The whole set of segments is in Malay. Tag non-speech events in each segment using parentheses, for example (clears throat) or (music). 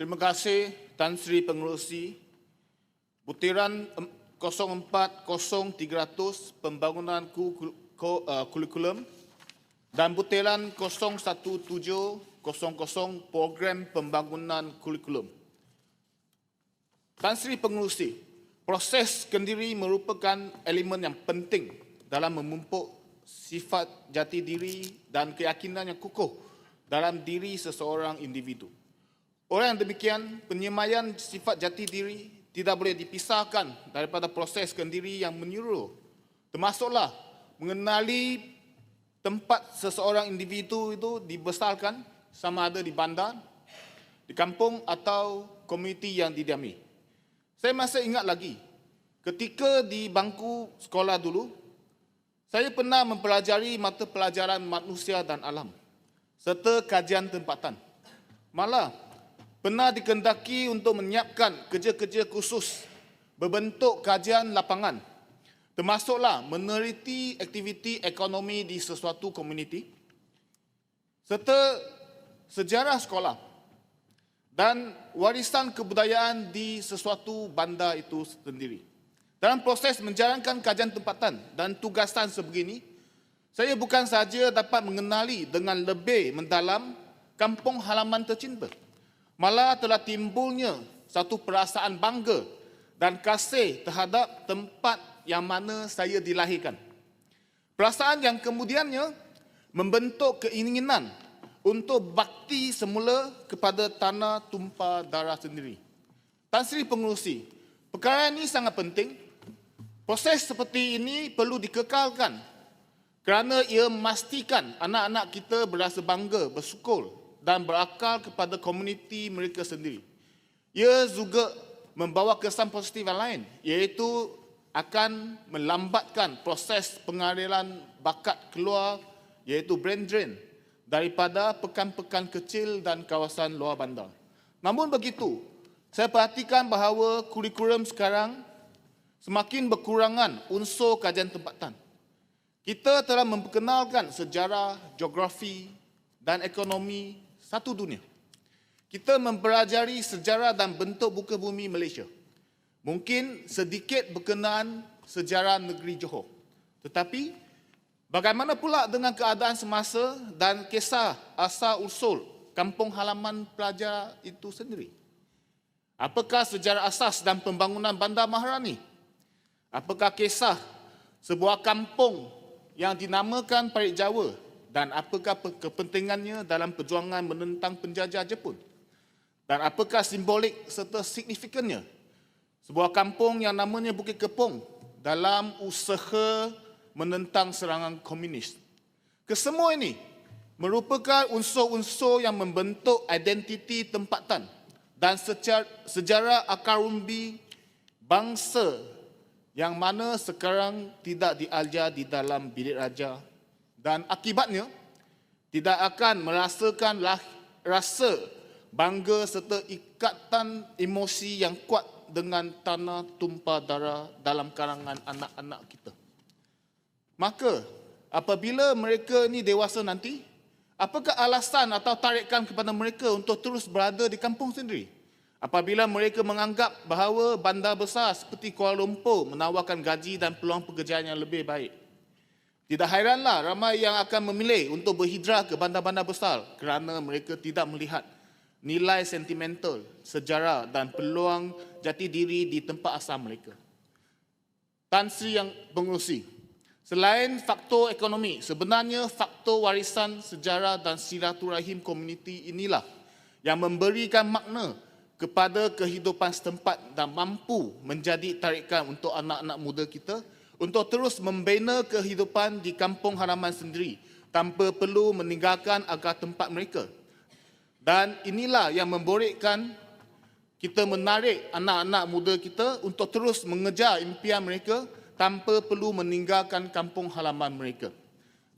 Terima kasih Tan Sri Pengerusi. Butiran em- 040300 Pembangunan uh, Kurikulum dan butiran 01700 Program Pembangunan Kurikulum. Tan Sri Pengerusi, proses kendiri merupakan elemen yang penting dalam memupuk sifat jati diri dan keyakinan yang kukuh dalam diri seseorang individu. Orang yang demikian, penyemaian sifat jati diri tidak boleh dipisahkan daripada proses kendiri yang menyeluruh. Termasuklah mengenali tempat seseorang individu itu dibesarkan sama ada di bandar, di kampung atau komuniti yang didiami. Saya masih ingat lagi, ketika di bangku sekolah dulu, saya pernah mempelajari mata pelajaran manusia dan alam serta kajian tempatan. Malah pernah dikendaki untuk menyiapkan kerja-kerja khusus berbentuk kajian lapangan termasuklah meneliti aktiviti ekonomi di sesuatu komuniti serta sejarah sekolah dan warisan kebudayaan di sesuatu bandar itu sendiri. Dalam proses menjalankan kajian tempatan dan tugasan sebegini, saya bukan sahaja dapat mengenali dengan lebih mendalam kampung halaman tercinta. Malah telah timbulnya satu perasaan bangga dan kasih terhadap tempat yang mana saya dilahirkan. Perasaan yang kemudiannya membentuk keinginan untuk bakti semula kepada tanah tumpah darah sendiri. Tan Sri Pengerusi, perkara ini sangat penting. Proses seperti ini perlu dikekalkan kerana ia memastikan anak-anak kita berasa bangga, bersyukur dan berakal kepada komuniti mereka sendiri. Ia juga membawa kesan positif yang lain iaitu akan melambatkan proses pengaliran bakat keluar iaitu brain drain daripada pekan-pekan kecil dan kawasan luar bandar. Namun begitu, saya perhatikan bahawa kurikulum sekarang semakin berkurangan unsur kajian tempatan. Kita telah memperkenalkan sejarah, geografi dan ekonomi satu dunia. Kita mempelajari sejarah dan bentuk buka bumi Malaysia. Mungkin sedikit berkenaan sejarah negeri Johor. Tetapi bagaimana pula dengan keadaan semasa dan kisah asal usul kampung halaman pelajar itu sendiri? Apakah sejarah asas dan pembangunan Bandar Maharani? Apakah kisah sebuah kampung yang dinamakan Parit Jawa dan apakah pe- kepentingannya dalam perjuangan menentang penjajah Jepun? Dan apakah simbolik serta signifikannya sebuah kampung yang namanya Bukit Kepong dalam usaha menentang serangan komunis? Kesemua ini merupakan unsur-unsur yang membentuk identiti tempatan dan sejarah akar umbi bangsa yang mana sekarang tidak diajar di dalam bilik raja dan akibatnya tidak akan merasakan lah, rasa bangga serta ikatan emosi yang kuat dengan tanah tumpah darah dalam kalangan anak-anak kita. Maka apabila mereka ini dewasa nanti, apakah alasan atau tarikan kepada mereka untuk terus berada di kampung sendiri? Apabila mereka menganggap bahawa bandar besar seperti Kuala Lumpur menawarkan gaji dan peluang pekerjaan yang lebih baik. Tidak hairanlah ramai yang akan memilih untuk berhijrah ke bandar-bandar besar kerana mereka tidak melihat nilai sentimental, sejarah dan peluang jati diri di tempat asal mereka. Tan Sri yang pengurusi, selain faktor ekonomi, sebenarnya faktor warisan sejarah dan silaturahim komuniti inilah yang memberikan makna kepada kehidupan setempat dan mampu menjadi tarikan untuk anak-anak muda kita untuk terus membina kehidupan di kampung halaman sendiri tanpa perlu meninggalkan akar tempat mereka. Dan inilah yang memborikkan kita menarik anak-anak muda kita untuk terus mengejar impian mereka tanpa perlu meninggalkan kampung halaman mereka.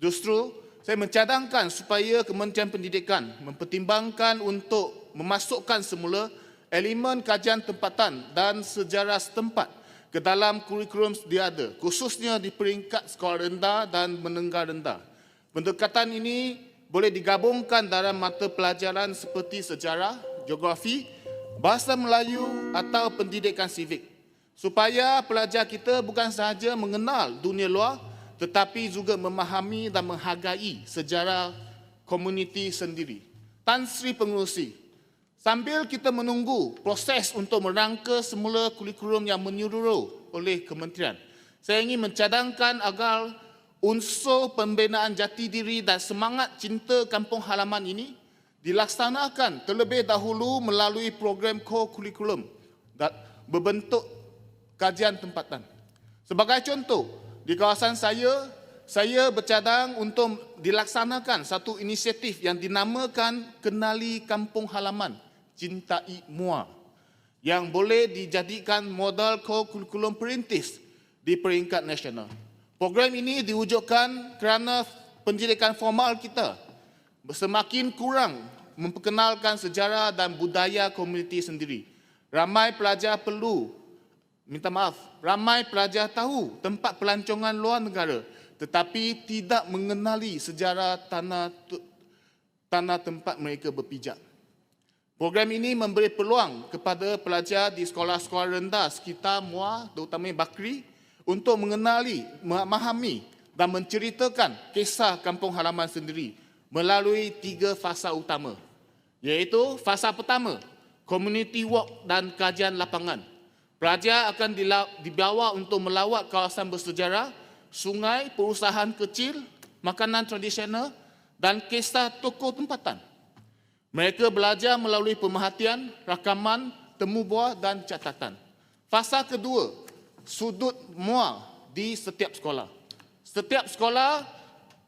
Justru saya mencadangkan supaya Kementerian Pendidikan mempertimbangkan untuk memasukkan semula elemen kajian tempatan dan sejarah setempat ke dalam kurikulum sedia ada, khususnya di peringkat sekolah rendah dan menengah rendah. Pendekatan ini boleh digabungkan dalam mata pelajaran seperti sejarah, geografi bahasa Melayu atau pendidikan sivik supaya pelajar kita bukan sahaja mengenal dunia luar tetapi juga memahami dan menghargai sejarah komuniti sendiri. Tan Sri Pengerusi, sambil kita menunggu proses untuk merangka semula kurikulum yang menyeluruh oleh kementerian, saya ingin mencadangkan agar unsur pembinaan jati diri dan semangat cinta kampung halaman ini dilaksanakan terlebih dahulu melalui program core kurikulum dan berbentuk kajian tempatan. Sebagai contoh, di kawasan saya, saya bercadang untuk dilaksanakan satu inisiatif yang dinamakan Kenali Kampung Halaman Cintai Mua yang boleh dijadikan modal kurikulum perintis di peringkat nasional. Program ini diwujudkan kerana pendidikan formal kita semakin kurang memperkenalkan sejarah dan budaya komuniti sendiri. Ramai pelajar perlu minta maaf, ramai pelajar tahu tempat pelancongan luar negara tetapi tidak mengenali sejarah tanah tanah tempat mereka berpijak. Program ini memberi peluang kepada pelajar di sekolah-sekolah rendah sekitar Muar, terutamanya Bakri, untuk mengenali, memahami dan menceritakan kisah kampung halaman sendiri melalui tiga fasa utama, iaitu fasa pertama, community walk dan kajian lapangan. Pelajar akan dibawa untuk melawat kawasan bersejarah, sungai, perusahaan kecil, makanan tradisional dan kisah tokoh tempatan. Mereka belajar melalui pemerhatian, rakaman, temu buah dan catatan. Fasa kedua, sudut mua di setiap sekolah. Setiap sekolah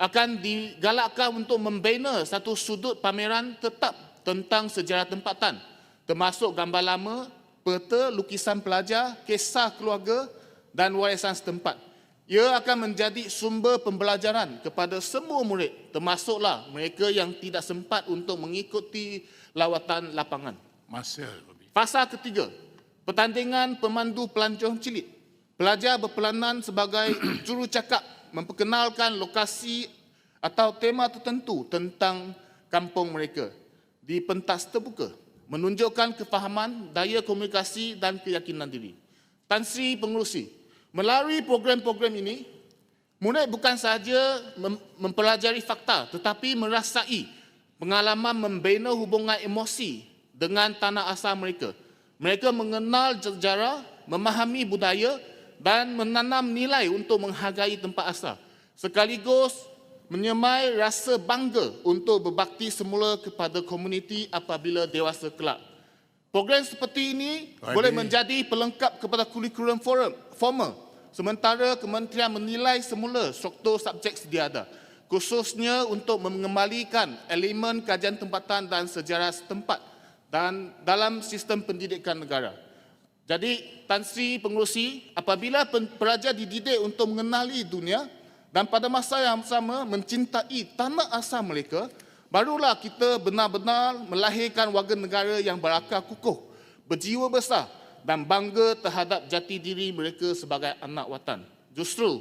akan digalakkan untuk membina satu sudut pameran tetap tentang sejarah tempatan, termasuk gambar lama, peta lukisan pelajar, kisah keluarga dan warisan setempat. Ia akan menjadi sumber pembelajaran kepada semua murid, termasuklah mereka yang tidak sempat untuk mengikuti lawatan lapangan. Masa. Fasa ketiga, pertandingan pemandu pelancong cilik. Pelajar berperanan sebagai (clears throat) juru cakap memperkenalkan lokasi atau tema tertentu tentang kampung mereka di pentas terbuka menunjukkan kefahaman, daya komunikasi dan keyakinan diri. Tan Sri Pengurusi, melalui program-program ini, murid bukan sahaja mempelajari fakta tetapi merasai pengalaman membina hubungan emosi dengan tanah asal mereka. Mereka mengenal sejarah, memahami budaya dan menanam nilai untuk menghargai tempat asal. Sekaligus menyemai rasa bangga untuk berbakti semula kepada komuniti apabila dewasa kelak. Program seperti ini Baik. boleh menjadi pelengkap kepada kurikulum forum, formal sementara kementerian menilai semula struktur subjek sedia ada khususnya untuk mengembalikan elemen kajian tempatan dan sejarah setempat dan dalam sistem pendidikan negara. Jadi Tan Sri Pengurusi, apabila pelajar dididik untuk mengenali dunia, dan pada masa yang sama mencintai tanah asal mereka, barulah kita benar-benar melahirkan warga negara yang berakar kukuh, berjiwa besar dan bangga terhadap jati diri mereka sebagai anak watan. Justru,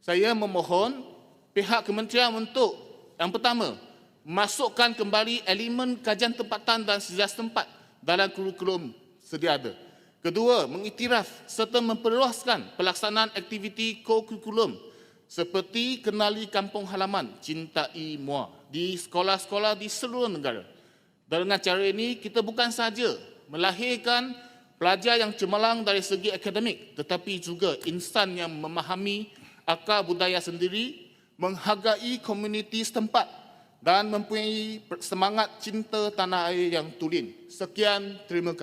saya memohon pihak kementerian untuk yang pertama, masukkan kembali elemen kajian tempatan dan sejarah tempat dalam kurikulum sedia ada. Kedua, mengiktiraf serta memperluaskan pelaksanaan aktiviti co-kurikulum seperti kenali kampung halaman cintai mua di sekolah-sekolah di seluruh negara. Dengan cara ini kita bukan sahaja melahirkan pelajar yang cemerlang dari segi akademik tetapi juga insan yang memahami akar budaya sendiri, menghargai komuniti setempat dan mempunyai semangat cinta tanah air yang tulen. Sekian, terima kasih.